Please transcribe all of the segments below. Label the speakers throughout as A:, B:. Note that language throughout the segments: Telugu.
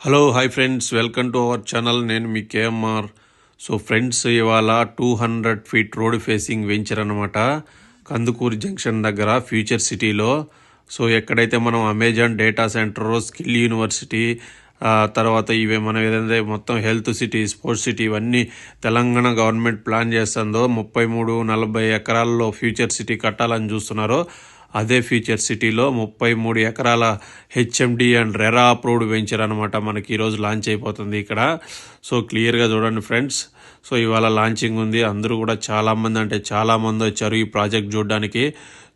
A: Hello hi friends welcome to our channel నేను మీ కేఎంఆర్. సో ఫ్రెండ్స్ ఇవాళ two hundred feet road facing venture అనమాట కందుకూరు జంక్షన్ దగ్గర ఫ్యూచర్ సిటీలో సో ఎక్కడైతే మనం Amazon data centre skill university తర్వాత ఇవే మనం ఏదైతే మొత్తం హెల్త్ సిటీ స్పోర్ట్స్ సిటీ ఇవన్నీ తెలంగాణ గవర్నమెంట్ ప్లాన్ చేస్తుందో ముప్పై మూడు నలభై ఎకరాల్లో ఫ్యూచర్ సిటీ కట్టాలని చూస్తున్నారో అదే ఫ్యూచర్ సిటీలో ముప్పై మూడు ఎకరాల HMD and RERA approved venture అనమాట మనకి ఈరోజు లాంచ్ అయిపోతుంది ఇక్కడ. సో క్లియర్గా చూడండి ఫ్రెండ్స్. సో ఇవాళ లాంచింగ్ ఉంది. అందరూ కూడా చాలామంది అంటే చాలామంది వచ్చారు ఈ ప్రాజెక్ట్ చూడడానికి.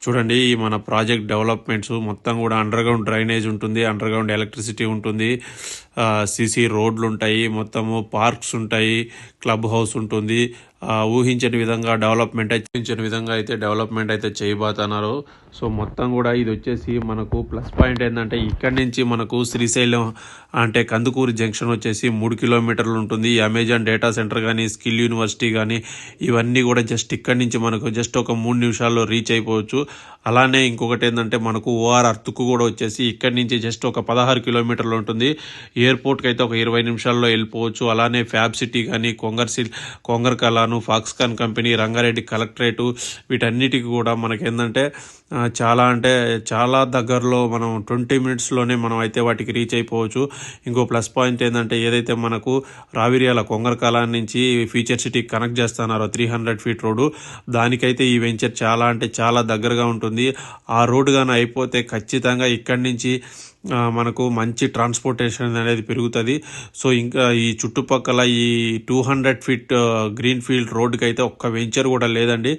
A: చూడండి ఈ మన ప్రాజెక్ట్ డెవలప్మెంట్స్ మొత్తం కూడా అండర్ గ్రౌండ్ డ్రైనేజ్ ఉంటుంది అండర్ గ్రౌండ్ ఎలక్ట్రిసిటీ ఉంటుంది. సిసి రోడ్లు ఉంటాయి మొత్తము పార్క్స్ ఉంటాయి క్లబ్ హౌస్ ఉంటుంది. ఊహించని విధంగా డెవలప్మెంట్ ఊహించని విధంగా అయితే డెవలప్మెంట్ అయితే చేయబోతున్నారు. సో మొత్తం కూడా ఇది వచ్చేసి మనకు ప్లస్ పాయింట్ ఏంటంటే ఇక్కడి నుంచి మనకు శ్రీశైలం అంటే కందుకూరు జంక్షన్ వచ్చేసి మూడు కిలోమీటర్లు ఉంటుంది. ఈ అమెజాన్ డేటా సెంటర్ కానీ స్కిల్ యూనివర్సిటీ కానీ ఇవన్నీ కూడా జస్ట్ ఇక్కడి నుంచి మనకు జస్ట్ ఒక మూడు నిమిషాల్లో రీచ్ అయిపోవచ్చు. అలానే ఇంకొకటి ఏంటంటే మనకు ఓఆర్ అర్త్కు కూడా వచ్చేసి ఇక్కడి నుంచి జస్ట్ ఒక పదహారు కిలోమీటర్లు ఉంటుంది. ఎయిర్పోర్ట్కి అయితే ఒక ఇరవై నిమిషాల్లో వెళ్ళిపోవచ్చు. అలానే ఫ్యాబ్ సిటీ కానీ కొంగర్ సిల్ కొంగర్ కలాను ఫాక్స్కాన్ కంపెనీ రంగారెడ్డి కలెక్టరేటు వీటన్నిటికి కూడా మనకేంటంటే చాలా అంటే చాలా దగ్గరలో మనం ట్వంటీ మినిట్స్లోనే మనం అయితే వాటికి రీచ్ అయిపోవచ్చు. ఇంకో ప్లస్ పాయింట్ ఏంటంటే ఏదైతే మనకు రావిరియాల కొంగర్ నుంచి ఫ్యూచర్ సిటీకి కనెక్ట్ చేస్తున్నారో త్రీ హండ్రెడ్ ఫీట్ రోడ్డు దానికైతే ఈ వెంచర్ చాలా అంటే చాలా దగ్గరగా ఉంటుంది. ఆ రోడ్డు కానీ అయిపోతే ఖచ్చితంగా ఇక్కడి నుంచి మనకు మంచి ట్రాన్స్పోర్టేషన్ అనేది పెరుగుతుంది. సో ఇంకా ఈ చుట్టుపక్కల ఈ two hundred feet green field రోడ్డుకి అయితే ఒక్క వెంచర్ కూడా లేదండి.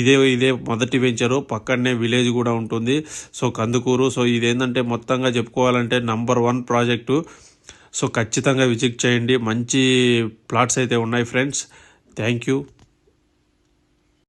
A: ఇదే ఇదే మొదటి వెంచరు పక్కనే విలేజ్ కూడా ఉంటుంది. సో కందుకూరు సో ఇదేంటంటే మొత్తంగా చెప్పుకోవాలంటే నంబర్ వన్ ప్రాజెక్టు సో ఖచ్చితంగా విజిట్ చేయండి. మంచి ప్లాట్స్ అయితే ఉన్నాయి ఫ్రెండ్స్ థ్యాంక్ యూ